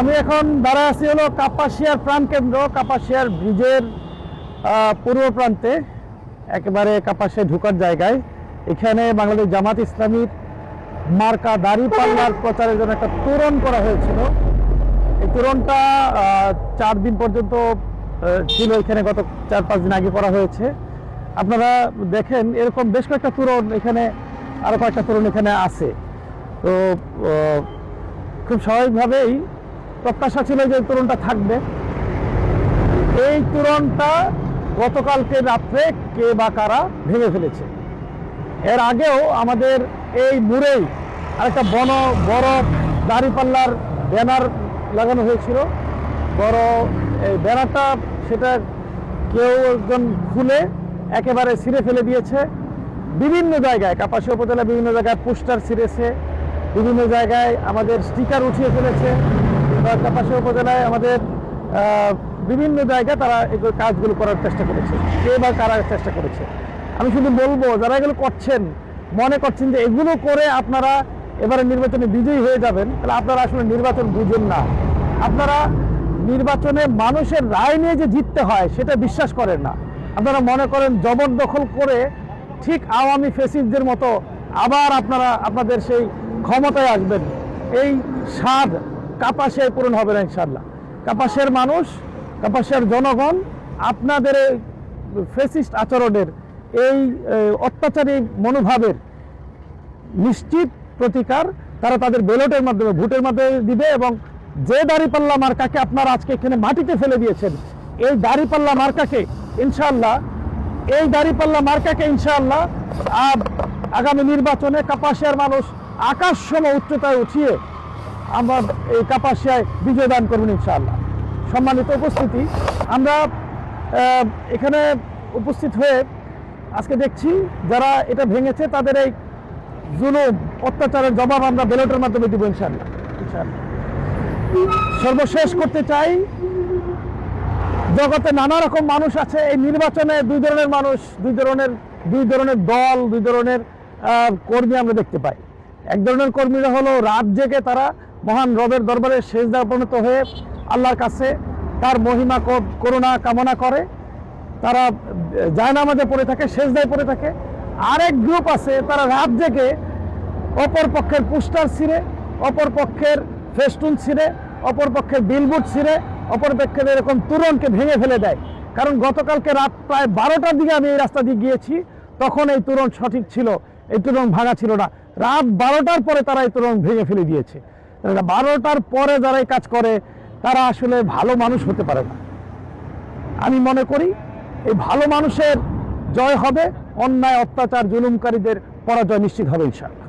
আমি এখন দাঁড়া আছি হলো কাপাসিয়ার প্রাণকেন্দ্র কাপাসিয়ার ব্রিজের পূর্ব প্রান্তে, একেবারে কাপাসিয়া ঢুকার জায়গায়। এখানে বাংলাদেশ জামাত ইসলামীর মার্কা দাড়ি পাল্লার প্রচারের জন্য একটা তোরণ করা হয়েছিল। এই তোরণটা চার দিন পর্যন্ত ছিল এখানে গত চার, পাঁচ দিন আগে করা হয়েছে। আপনারা দেখেন, এরকম বেশ কয়েকটা তোরণ এখানে, আরও কয়েকটা তোরণ এখানে আছে। তো খুব স্বাভাবিকভাবেই প্রত্যাশা ছিল যে তোরণটা থাকবে। এই তোরণটা গতকালকে রাত্রে কে বা কারা ভেঙে ফেলেছে। এর আগেও আমাদের এই মুড়েই আরেকটা বন, বড় দাঁড়িপাল্লার ব্যানার লাগানো হয়েছিল। বড় এই ব্যানারটা সেটা কেউ একজন খুলে একেবারে ছিঁড়ে ফেলে দিয়েছে। বিভিন্ন জায়গায়, কাপাসিয়া উপজেলা বিভিন্ন জায়গায় পোস্টার ছিঁড়েছে। বিভিন্ন জায়গায় আমাদের স্টিকার উঠিয়ে ফেলেছে। কাপাসিয়া উপজেলায় আমাদের বিভিন্ন জায়গায় তারা এগুলো কাজগুলো করার চেষ্টা করেছে, কে বা কারা চেষ্টা করেছে। আমি শুধু বলব, যারা এগুলো করছেন, মনে করছেন যে এগুলো করে আপনারা এবারে নির্বাচনে বিজয়ী হয়ে যাবেন, তাহলে আপনারা আসলে নির্বাচন বুঝেন না। আপনারা নির্বাচনে মানুষের রায় নিয়ে যে জিততে হয়, সেটা বিশ্বাস করেন না। আপনারা মনে করেন জবরদখল করে ঠিক আওয়ামী ফেসিসদের মতো আবার আপনারা, আপনাদের সেই ক্ষমতায় আসবেন। এই স্বাদ কাপাসিয়ায় পূরণ হবে না ইনশাল্লাহ কাপাসের মানুষ, কাপাসের জনগণ, আপনাদের ফেসিস্ট আচরণের এই অত্যাচারী মনোভাবের নিশ্চিত প্রতিকার তারা তাদের ব্যালটের মাধ্যমে, ভোটের মাধ্যমে দিবে এবং যে দাঁড়িপাল্লা মার্কাকে আপনারা আজকে এখানে মাটিতে ফেলে দিয়েছেন, এই দাঁড়িপাল্লা মার্কাকে ইনশাল্লাহ এই দাঁড়িপাল্লা মার্কাকে ইনশাল্লাহ আগামী নির্বাচনে কাপাসিয়ার মানুষ আকাশ সম উচ্চতায় উঠিয়ে আমরা এই কাপাসিয়ায় বিজয় দান করবেন ইনশাআল্লাহ। সম্মানিত উপস্থিতি, আমরা এখানে উপস্থিত হয়ে আজকে দেখছি যারা এটা ভেঙেছে, তাদের এই জুলুম, অত্যাচারের জবাব আমরা ব্যালটের মাধ্যমে দিব ইনশাআল্লাহ। সর্বশেষ করতে চাই, জগতে নানা রকম মানুষ আছে, এই নির্বাচনে দুই ধরনের মানুষ, দুই ধরনের দুই ধরনের দল, দুই ধরনের কর্মী আমরা দেখতে পাই। এক ধরনের কর্মীরা হলো রাত জেগে তারা মহান রবের দরবারে শেষদা পরিণত হয়ে আল্লাহর কাছে তার মহিমা করুণা কামনা করে। তারা জায়নামাজে পড়ে থাকে শেষদায় পড়ে থাকে। আরেক গ্রুপ আছে, তারা রাত জেগে অপর পক্ষের পোস্টার ছিঁড়ে, অপর পক্ষের ফেস্টুন ছিঁড়ে, অপর পক্ষের বিলবোর্ড ছিঁড়ে, অপর পক্ষের এরকম তুরনকে ভেঙে ফেলে দেয়। কারণ গতকালকে রাত প্রায় বারোটার দিকে আমি এই রাস্তা দিয়ে গিয়েছি, তখন এই তুরন সঠিক ছিল। এই তুরন ভাঙা ছিল না। রাত বারোটার পরে তারা এই তুরন ভেঙে ফেলে দিয়েছে। বারোটার পরে যারা এই কাজ করে, তারা আসলে ভালো মানুষ হতে পারে না। আমি মনে করি এই ভালো মানুষের জয় হবে, অন্যায়, অত্যাচার, জুলুমকারীদের পরাজয় নিশ্চিত হবে ইনশাআল্লাহ।